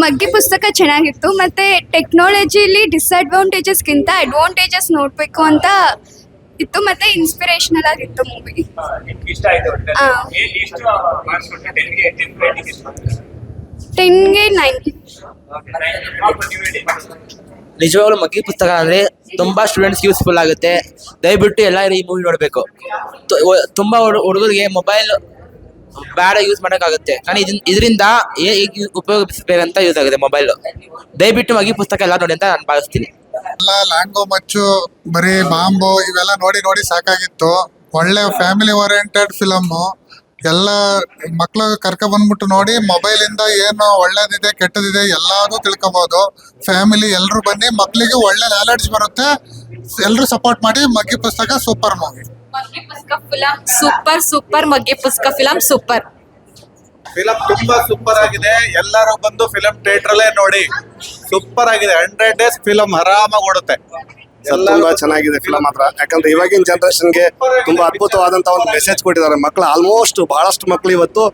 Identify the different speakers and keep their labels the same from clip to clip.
Speaker 1: ಮಗ್ಗಿ ಪುಸ್ತಕ ಚೆನ್ನಾಗಿತ್ತು. ಮತ್ತೆ ಟೆಕ್ನಾಲಜಿಲಿ ಡಿಸ್ಅಡ್ವಾಂಟೇಜಸ್ಗಿಂತ ಅಡ್ವಾಂಟೇಜಸ್ ನೋಡಬೇಕು ಅಂತ ಇತ್ತು. ಮತ್ತೆ ಇನ್ಸ್ಪಿರೇಷನಲ್ ಆಗಿತ್ತು ಮೂವಿ
Speaker 2: ಟೆನ್ಗೆ
Speaker 1: ನೈನ್
Speaker 3: ನಿಜವಾಗ್ಲೂ ಮಗ್ಗಿ ಪುಸ್ತಕ ಅಂದ್ರೆ ತುಂಬಾ ಸ್ಟೂಡೆಂಟ್ಸ್ ಯೂಸ್ಫುಲ್ ಆಗುತ್ತೆ. ದಯವಿಟ್ಟು ಎಲ್ಲ ಈ ಮೂವಿ ನೋಡಬೇಕು. ತುಂಬಾ ಹುಡುಗರಿಗೆ ಮೊಬೈಲ್ ಬೇಡ ಯೂಸ್ ಮಾಡೋಕ್ಕಾಗುತ್ತೆ. కానీ ಇದರಿಂದ ಹೇಗೆ ಉಪಯೋಗಿಸಬೇಕಂತ ಯೂಸ್ ಆಗುತ್ತೆ ಮೊಬೈಲ್ ದಯವಿಟ್ಟು ಮಗಿ ಪುಸ್ತಕ ಎಲ್ಲ ನೋಡಿ ಅಂತ ನಾನು ಭಾವಿಸ್ತೀನಿ.
Speaker 4: ಎಲ್ಲ ಲ್ಯಾಂಗೋ ಮಚ್ಚು, ಬರೀ ಬಾಂಬು ಇವೆಲ್ಲ ನೋಡಿ ನೋಡಿ ಸಾಕಾಗಿತ್ತು. ಒಳ್ಳೆ ಫ್ಯಾಮಿಲಿ ಓರಿಯೆಂಟೆಡ್ ಫಿಲಮ್ ಎಲ್ಲ ಮಕ್ಕಳು ಕರ್ಕ ಬಂದ್ಬಿಟ್ಟು ನೋಡಿ ಮೊಬೈಲ್ ಇಂದ ಏನು ಒಳ್ಳೇದಿದೆ, ಕೆಟ್ಟದಿದೆ ಎಲ್ಲಾನು ತಿಳ್ಕೊಬಹುದು ಫ್ಯಾಮಿಲಿ ಎಲ್ರು ಬನ್ನಿ ಮಕ್ಕಳಿಗೆ ಒಳ್ಳೆ ನಾಲೆಡ್ಜ್ ಬರುತ್ತೆ. ಎಲ್ರು ಸಪೋರ್ಟ್ ಮಾಡಿ ಮಗ್ಗಿ ಪುಸ್ತಕ ಸೂಪರ್ ಮೂವಿ
Speaker 5: ಮಗ್ಗಿ ಪುಸ್ತಕ ಫಿಲಂ ಸೂಪರ್ ಸೂಪರ್ ಮಗ್ಗಿ ಪುಸ್ತಕ ಫಿಲಂ ಸೂಪರ್
Speaker 6: ಫಿಲಂ ತುಂಬಾ ಸೂಪರ್ ಆಗಿದೆ. ಎಲ್ಲರೂ ಬಂದು ಫಿಲಂ ಥಿಯೇಟರ್ ಅಲ್ಲೇ ನೋಡಿ. ಸೂಪರ್ ಆಗಿದೆ. ಹಂಡ್ರೆಡ್ ಡೇಸ್ ಫಿಲಂ ಆರಾಮಾಗಿ ಓಡುತ್ತೆ.
Speaker 7: ತುಂಬಾ ಚೆನ್ನಾಗಿದೆ ಫಿಲಂ ಮಾತ್ರ. ಯಾಕಂದ್ರೆ ಇವಾಗಿನ ಜನರೇಷನ್ಗೆ ತುಂಬಾ ಅದ್ಭುತವಾದಂತ ಒಂದು ಮೆಸೇಜ್ ಕೊಟ್ಟಿದ್ದಾರೆ. ಮಕ್ಳು ಆಲ್ಮೋಸ್ಟ್ ಬಹಳಷ್ಟು ಮಕ್ಕಳು ಇವತ್ತು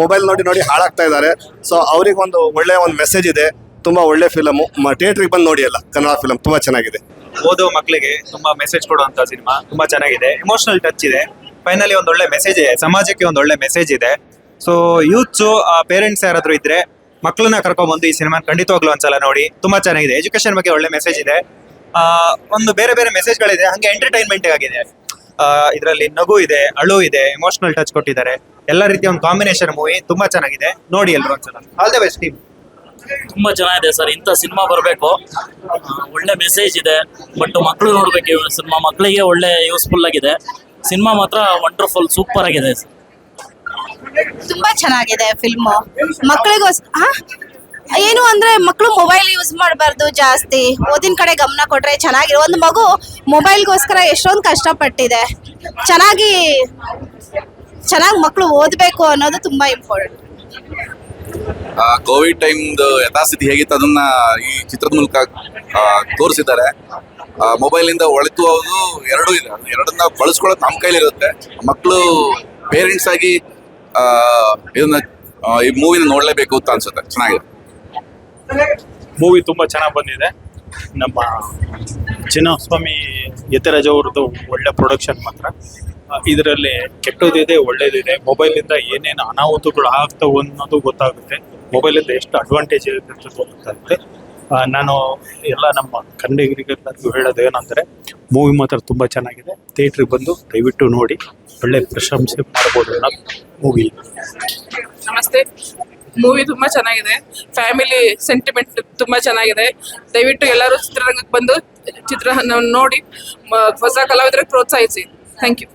Speaker 7: ಮೊಬೈಲ್ ನೋಡಿ ನೋಡಿ ಹಾಳಾಗ್ತಾ ಇದ್ದಾರೆ. ಸೊ ಅವ್ರಿಗೆ ಒಂದು ಒಳ್ಳೆ ಒಂದು ಮೆಸೇಜ್ ಇದೆ. ತುಂಬಾ ಒಳ್ಳೆ ಫಿಲಮ್ ಥಿಯೇಟ್ರಿಗೆ ಬಂದು ನೋಡಿ ಅಲ್ಲ ಕನ್ನಡ ಫಿಲಂ ತುಂಬಾ ಚೆನ್ನಾಗಿದೆ.
Speaker 2: ಓದೋ ಮಕ್ಕಳಿಗೆ ತುಂಬಾ ಮೆಸೇಜ್ ಕೊಡುವಂತ ಸಿನಿಮಾ ತುಂಬಾ ಚೆನ್ನಾಗಿದೆ. ಇಮೋಷನಲ್ ಟಚ್ ಇದೆ. ಫೈನಲಿ ಒಂದ್ ಒಳ್ಳೆ ಮೆಸೇಜ್ ಇದೆ. ಸಮಾಜಕ್ಕೆ ಒಂದ್ ಒಳ್ಳೆ ಮೆಸೇಜ್ ಇದೆ. ಸೊ ಯೂತ್ಸ್ ಪೇರೆಂಟ್ಸ್ ಯಾರಾದ್ರೂ ಇದ್ರೆ ಮಕ್ಕಳನ್ನ ಕರ್ಕೊಂಡ್ಬಂದು ಈ ಸಿನಿಮಾ ಖಂಡಿತವಾಗ್ಲೂ ಒಂದ್ಸಲ ನೋಡಿ. ತುಂಬಾ ಚೆನ್ನಾಗಿದೆ. ಎಜುಕೇಶನ್ ಬಗ್ಗೆ ಒಳ್ಳೆ ಮೆಸೇಜ್ ಇದೆ. ಒಂದು ಬೇರೆ ಬೇರೆ ಮೆಸೇಜ್ ಗಳಿದೆ. ಹಂಗೆ ಎಂಟರ್ಟೈನ್ಮೆಂಟ್ ಆಗಿದೆ. ಇದರಲ್ಲಿ ನಗು ಇದೆ, ಅಳು ಇದೆ ಎಮೋಷನಲ್ ಟಚ್ ಕೊಟ್ಟಿದ್ದಾರೆ. ಎಲ್ಲ ರೀತಿಯ ಒಂದು ಕಾಂಬಿನೇಷನ್ ಮೂವಿ ತುಂಬಾ ಚೆನ್ನಾಗಿದೆ. ನೋಡಿ ಎಲ್ರು ಒಂದ್ಸಲ. ಆಲ್ ದ ಬೆಸ್ಟ್ ಟೀಮ್
Speaker 8: ತುಂಬಾ ಚೆನ್ನಾಗಿದೆ ಸರ್. ಇಂಥ ಸಿನಿಮಾ ಬರಬೇಕು. ಒಳ್ಳೆ ಮೆಸೇಜ್ ಇದೆ. ಬಟ್ ಮಕ್ಕಳು ನೋಡ್ಬೇಕು ಸಿನಿಮಾ. ಮಕ್ಕಳಿಗೆ ಒಳ್ಳೆ ಯೂಸ್ಫುಲ್ ಆಗಿದೆ. ಸಿನಿಮಾ ಮಾತ್ರ ವಂಡರ್ಫುಲ್ ಸೂಪರ್ ಆಗಿದೆ.
Speaker 5: ತುಂಬಾ ಚೆನ್ನಾಗಿದೆ ಫಿಲ್ಮ್ ಮಕ್ಕಳಿಗೋಸ್ ಏನು ಅಂದ್ರೆ ಮಕ್ಕಳು ಮೊಬೈಲ್ ಯೂಸ್ ಮಾಡಬಾರ್ದು ಜಾಸ್ತಿ. ಓದಿನ ಕಡೆ ಗಮನ ಕೊಟ್ರೆ ಚೆನ್ನಾಗಿರೋ ಒಂದು ಮಗು ಮೊಬೈಲ್ಗೋಸ್ಕರ ಎಷ್ಟೊಂದು ಕಷ್ಟಪಟ್ಟಿದೆ. ಚೆನ್ನಾಗಿ ಚೆನ್ನಾಗಿ ಮಕ್ಕಳು ಓದಬೇಕು ಅನ್ನೋದು ತುಂಬಾ ಇಂಪಾರ್ಟೆಂಟ್
Speaker 9: ಕೋವಿಡ್ ಟೈಮ್ದು ಯಥಾಸ್ಥಿತಿ ಹೇಗಿತ್ತು ಅದನ್ನ ಈ ಚಿತ್ರದ ಮೂಲಕ ತೋರಿಸಿದ್ದಾರೆ. ಮೊಬೈಲ್ ಇಂದ ಒಳಿತು ಹೋಗೋದು ಎರಡೂ ಇದೆ ಎರಡನ್ನ ಬಳಸ್ಕೊಳ್ಳೋದು ನಮ್ಮ ಕೈಲಿರುತ್ತೆ. ಮಕ್ಕಳು ಪೇರೆಂಟ್ಸ್ ಆಗಿ ಇದನ್ನ ಈ ಮೂವಿನ ನೋಡ್ಲೇಬೇಕು ಅಂತ ಅನ್ಸುತ್ತೆ. ಚೆನ್ನಾಗಿದೆ.
Speaker 10: ಮೂವಿ ತುಂಬಾ ಚೆನ್ನಾಗಿ ಬಂದಿದೆ. ನಮ್ಮ ಚಿನ್ನಸ್ವಾಮಿ ಯತಿರಾಜ್ ಅವ್ರದ್ದು ಒಳ್ಳೆ ಪ್ರೊಡಕ್ಷನ್ ಮಾತ್ರ. ಇದರಲ್ಲಿ ಕೆಟ್ಟದಿದೆ, ಒಳ್ಳೇದಿದೆ. ಮೊಬೈಲಿಂದ ಏನೇನು ಅನಾಹುತಗಳು ಆಗ್ತವೆ ಅನ್ನೋದು ಗೊತ್ತಾಗುತ್ತೆ. ಮೊಬೈಲಿಂದ ಎಷ್ಟು ಅಡ್ವಾಂಟೇಜ್ ಇರುತ್ತೆ ಗೊತ್ತಾಗುತ್ತೆ. ನಾನು ಎಲ್ಲ ನಮ್ಮ ಕನ್ನಡಿಗರಿಗೆಲ್ಲರಿಗೂ ಹೇಳೋದು ಏನಂದರೆ ಮೂವಿ ಮಾತ್ರ ತುಂಬ ಚೆನ್ನಾಗಿದೆ. ಥಿಯೇಟ್ರಿಗೆ ಬಂದು ದಯವಿಟ್ಟು ನೋಡಿ. ಒಳ್ಳೆ ಪ್ರಶಂಸೆ ಮಾಡ್ಬೋದು ಅನ್ನೋದು ಮೂವಿ
Speaker 11: ನಮಸ್ತೆ. ಮೂವಿ ತುಂಬಾ ಚೆನ್ನಾಗಿದೆ. ಫ್ಯಾಮಿಲಿ ಸೆಂಟಿಮೆಂಟ್ ತುಂಬಾ ಚೆನ್ನಾಗಿದೆ. ದಯವಿಟ್ಟು ಎಲ್ಲರೂ ಚಿತ್ರರಂಗಕ್ಕೆ ಬಂದು ಚಿತ್ರ ನೋಡಿ ಹೊಸ ಕಲಾವಿದರಿಗೆ ಪ್ರೋತ್ಸಾಹಿಸಿ. ಥ್ಯಾಂಕ್ ಯು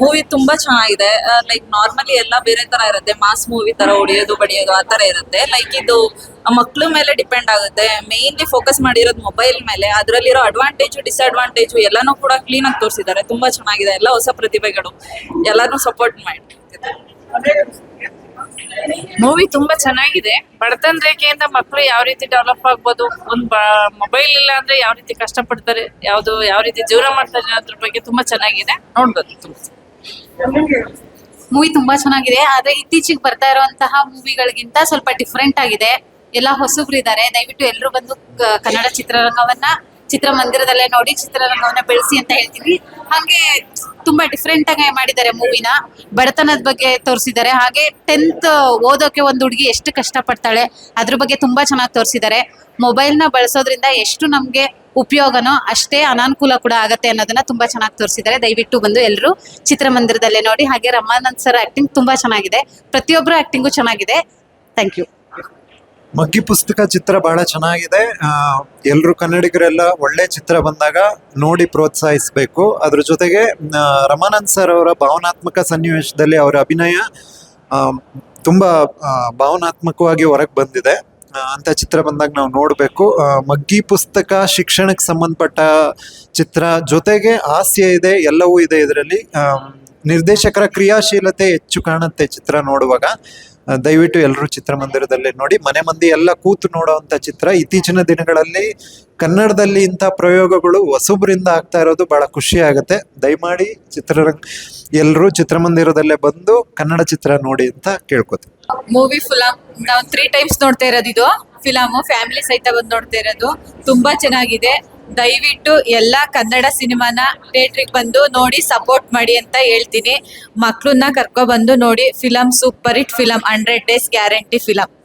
Speaker 5: ಮೂವಿ ತುಂಬಾ ಚೆನ್ನಾಗಿದೆ. ಲೈಕ್ ನಾರ್ಮಲಿ ಎಲ್ಲ ಬೇರೆ ತರ ಇರುತ್ತೆ. ಮಾಸ್ ಮೂವಿ ತರ ಹೊಡಿಯೋದು, ಬಡಿಯೋದು, ಆ ತರ ಇರುತ್ತೆ. ಲೈಕ್ ಇದು ಮಕ್ಳ ಮೇಲೆ ಡಿಪೆಂಡ್ ಆಗುತ್ತೆ. ಮೇನ್ಲಿ ಫೋಕಸ್ ಮಾಡಿರೋದು ಮೊಬೈಲ್ ಮೇಲೆ. ಅದರಲ್ಲಿರೋ ಅಡ್ವಾಂಟೇಜು ಡಿಸ್ಅಡ್ವಾಂಟೇಜು ಎಲ್ಲಾನು ಕೂಡ ಕ್ಲೀನ್ ಆಗಿ ತೋರಿಸಿದ್ದಾರೆ. ತುಂಬಾ ಚೆನ್ನಾಗಿದೆ. ಎಲ್ಲ ಹೊಸ ಪ್ರತಿಭೆಗಳು. ಎಲ್ಲಾನು ಸಪೋರ್ಟ್ ಮಾಡಿ.
Speaker 11: ಮೂವಿ ತುಂಬಾ ಚೆನ್ನಾಗಿದೆ. ಬಡತನ ರೇಖೆಯಿಂದ ಮಕ್ಕಳು ಯಾವ ರೀತಿ ಡೆವಲಪ್ ಆಗ್ಬೋದು ಒಂದು ಮೊಬೈಲ್ ಇಲ್ಲ ಅಂದ್ರೆ ಯಾವ ರೀತಿ ಕಷ್ಟ ಪಡ್ತಾರೆ ಯಾವ್ದು ಯಾವ ರೀತಿ ಜೀವನ ಮಾಡ್ತಾರೆ ಅದ್ರ ಬಗ್ಗೆ ತುಂಬಾ ಚೆನ್ನಾಗಿದೆ. ನೋಡ್ಬೋದು. ತುಂಬ
Speaker 5: ಮೂವಿ ತುಂಬಾ ಚೆನ್ನಾಗಿದೆ. ಆದ್ರೆ ಇತ್ತೀಚೆಗೆ ಬರ್ತಾ ಇರುವಂತಹ ಮೂವಿಗಳಿಗಿಂತ ಸ್ವಲ್ಪ ಡಿಫ್ರೆಂಟ್ ಆಗಿದೆ. ಎಲ್ಲ ಹೊಸಬ್ರು ಇದ್ದಾರೆ ದಯವಿಟ್ಟು ಎಲ್ಲರೂ ಬಂದು ಕನ್ನಡ ಚಿತ್ರರಂಗವನ್ನ ಚಿತ್ರಮಂದಿರದಲ್ಲೇ ನೋಡಿ ಚಿತ್ರರಂಗವನ್ನ ಬೆಳೆಸಿ ಅಂತ ಹೇಳ್ತೀವಿ ಹಾಗೆ ತುಂಬಾ ಡಿಫ್ರೆಂಟ್ ಆಗಿ ಮಾಡಿದ್ದಾರೆ ಮೂವಿನ ಬಡತನದ ಬಗ್ಗೆ ತೋರಿಸಿದ್ದಾರೆ. ಹಾಗೆ ಟೆಂತ್ ಓದೋಕೆ ಒಂದು ಹುಡುಗಿ ಎಷ್ಟು ಕಷ್ಟಪಡ್ತಾಳೆ, ಅದ್ರ ಬಗ್ಗೆ ತುಂಬಾ ಚೆನ್ನಾಗಿ ತೋರಿಸಿದ್ದಾರೆ. ಮೊಬೈಲ್ನ ಬಳಸೋದ್ರಿಂದ ಎಷ್ಟು ನಮಗೆ ಉಪಯೋಗನೋ ಅಷ್ಟೇ ಅನಾನುಕೂಲ ಕೂಡ ಆಗತ್ತೆ ಅನ್ನೋದನ್ನ ತುಂಬಾ ಚೆನ್ನಾಗಿ ತೋರಿಸಿದ್ದಾರೆ. ದಯವಿಟ್ಟು ಬಂದು ಎಲ್ಲರೂ ಚಿತ್ರಮಂದಿರದಲ್ಲೇ ನೋಡಿ. ಹಾಗೆ ರಮಾನಂದ್ ಸರ್ ಆಕ್ಟಿಂಗ್ ತುಂಬಾ ಚೆನ್ನಾಗಿದೆ. ಪ್ರತಿಯೊಬ್ಬರು ಆಕ್ಟಿಂಗು ಚೆನ್ನಾಗಿದೆ. ಥ್ಯಾಂಕ್ ಯು
Speaker 12: ಮಗ್ಗಿ ಪುಸ್ತಕ ಚಿತ್ರ ಬಹಳ ಚೆನ್ನಾಗಿದೆ. ಎಲ್ಲರೂ ಕನ್ನಡಿಗರೆಲ್ಲ ಒಳ್ಳೆ ಚಿತ್ರ ಬಂದಾಗ ನೋಡಿ ಪ್ರೋತ್ಸಾಹಿಸಬೇಕು. ಅದ್ರ ಜೊತೆಗೆ ರಮಾನಂದ್ ಸರ್ ಅವರ ಭಾವನಾತ್ಮಕ ಸನ್ನಿವೇಶದಲ್ಲಿ ಅವರ ಅಭಿನಯ ತುಂಬ ಭಾವನಾತ್ಮಕವಾಗಿ ಹೊರಗೆ ಬಂದಿದೆ. ಅಂತ ಚಿತ್ರ ಬಂದಾಗ ನಾವು ನೋಡಬೇಕು. ಮಗ್ಗಿ ಪುಸ್ತಕ ಶಿಕ್ಷಣಕ್ಕೆ ಸಂಬಂಧಪಟ್ಟ ಚಿತ್ರ. ಜೊತೆಗೆ ಹಾಸ್ಯ ಇದೆ, ಎಲ್ಲವೂ ಇದೆ ಇದರಲ್ಲಿ. ನಿರ್ದೇಶಕರ ಕ್ರಿಯಾಶೀಲತೆ ಹೆಚ್ಚು ಕಾಣುತ್ತೆ ಚಿತ್ರ ನೋಡುವಾಗ. ದಯವಿಟ್ಟು ಎಲ್ಲರೂ ಚಿತ್ರಮಂದಿರದಲ್ಲಿ ನೋಡಿ. ಮನೆ ಮಂದಿ ಎಲ್ಲ ಕೂತು ನೋಡುವಂತ ಚಿತ್ರ. ಇತ್ತೀಚಿನ ದಿನಗಳಲ್ಲಿ ಕನ್ನಡದಲ್ಲಿ ಇಂಥ ಪ್ರಯೋಗಗಳು ಹೊಸಬ್ರಿಂದ ಆಗ್ತಾ ಇರೋದು ಬಹಳ ಖುಷಿ ಆಗುತ್ತೆ. ದಯಮಾಡಿ ಚಿತ್ರರಂಗ ಎಲ್ಲರೂ ಚಿತ್ರಮಂದಿರದಲ್ಲೇ ಬಂದು ಕನ್ನಡ ಚಿತ್ರ ನೋಡಿ ಅಂತ ಕೇಳ್ಕೊತೀನಿ.
Speaker 5: ಮೂವಿ ಫಿಲಮ್ ನಾವು ತ್ರೀ ಟೈಮ್ಸ್ ನೋಡ್ತಾ ಇರೋದು ಇದು. ಫಿಲಮ್ ಫ್ಯಾಮಿಲಿ ಸಹಿತ ಬಂದು ನೋಡ್ತಾ ಇರೋದು. ತುಂಬಾ ಚೆನ್ನಾಗಿದೆ. ದಯವಿಟ್ಟು ಎಲ್ಲ ಕನ್ನಡ ಸಿನಿಮಾನ ಥಿಯೇಟ್ರಿಗೆ ಬಂದು ನೋಡಿ ಸಪೋರ್ಟ್ ಮಾಡಿ ಅಂತ ಹೇಳ್ತೀನಿ. ಮಕ್ಕಳನ್ನ ಕರ್ಕೊ ಬಂದು ನೋಡಿ film super hit film hundred days guarantee film